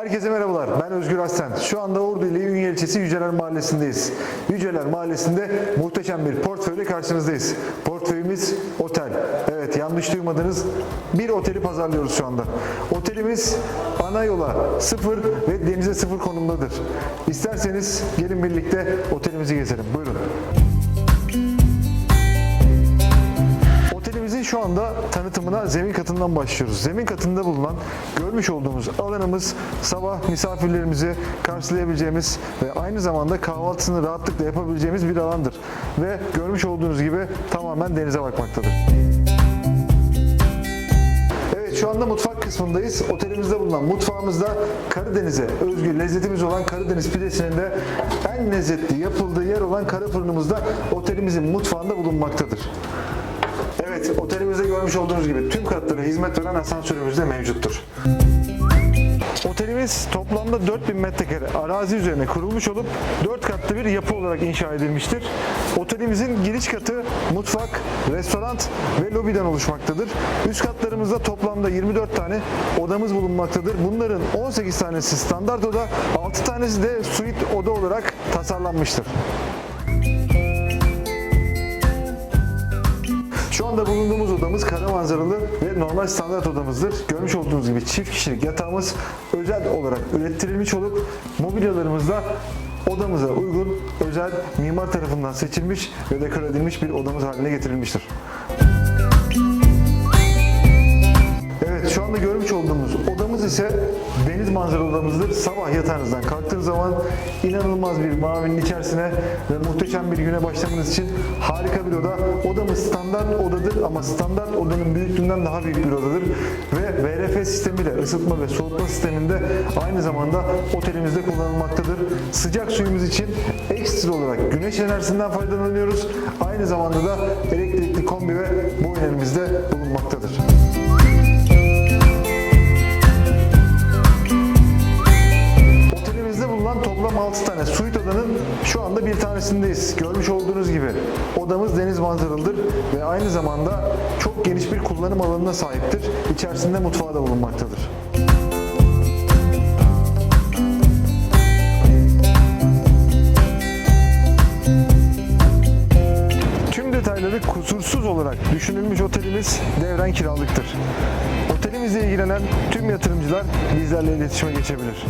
Herkese merhabalar. Ben Özgür Aslan. Şu anda Ordu ili Ünye ilçesi Yüceler Mahallesi'ndeyiz. Yüceler Mahallesi'nde muhteşem bir portföyle karşınızdayız. Portföyümüz otel. Evet yanlış duymadınız. Bir oteli pazarlıyoruz şu anda. Otelimiz ana yola sıfır ve denize sıfır konumdadır. İsterseniz gelin birlikte otelimizi gezelim. Buyurun. Şu anda tanıtımına zemin katından başlıyoruz. Zemin katında bulunan görmüş olduğumuz alanımız sabah misafirlerimizi karşılayabileceğimiz ve aynı zamanda kahvaltısını rahatlıkla yapabileceğimiz bir alandır. Ve görmüş olduğunuz gibi tamamen denize bakmaktadır. Evet şu anda mutfak kısmındayız. Otelimizde bulunan mutfağımızda Karadeniz'e özgü lezzetimiz olan Karadeniz pidesinin de en lezzetli yapıldığı yer olan kara fırınımızda otelimizin mutfağında bulunmaktadır. Evet, otelimizde görmüş olduğunuz gibi tüm katlara hizmet veren asansörümüz de mevcuttur. Otelimiz toplamda 4000 metrekare arazi üzerine kurulmuş olup 4 katlı bir yapı olarak inşa edilmiştir. Otelimizin giriş katı mutfak, restoran ve lobiden oluşmaktadır. Üst katlarımızda toplamda 24 tane odamız bulunmaktadır. Bunların 18 tanesi standart oda, 6 tanesi de suite oda olarak tasarlanmıştır. Şu anda bulunduğumuz odamız kara manzaralı ve normal standart odamızdır. Görmüş olduğunuz gibi çift kişilik yatağımız özel olarak ürettirilmiş olup mobilyalarımız da odamıza uygun özel mimar tarafından seçilmiş ve dekore edilmiş bir odamız haline getirilmiştir. Şu anda görmüş olduğumuz odamız ise deniz manzaralı odamızdır. Sabah yatağınızdan kalktığınız zaman inanılmaz bir mavinin içerisine ve muhteşem bir güne başlamanız için harika bir oda. Odamız standart odadır ama standart odanın büyüklüğünden daha büyük bir odadır. Ve VRF sistemiyle ısıtma ve soğutma sisteminde aynı zamanda otelimizde kullanılmaktadır. Sıcak suyumuz için ekstra olarak güneş enerjisinden faydalanıyoruz. Aynı zamanda da elektrikli kombi ve boilerimiz de bulunmaktadır. Odanın şu anda bir tanesindeyiz. Görmüş olduğunuz gibi odamız deniz manzaralıdır ve aynı zamanda çok geniş bir kullanım alanına sahiptir. İçerisinde mutfağı da bulunmaktadır. Tüm detayları kusursuz olarak düşünülmüş otelimiz devren kiralıktır. Otelimizle ilgilenen tüm yatırımcılar bizlerle iletişime geçebilir.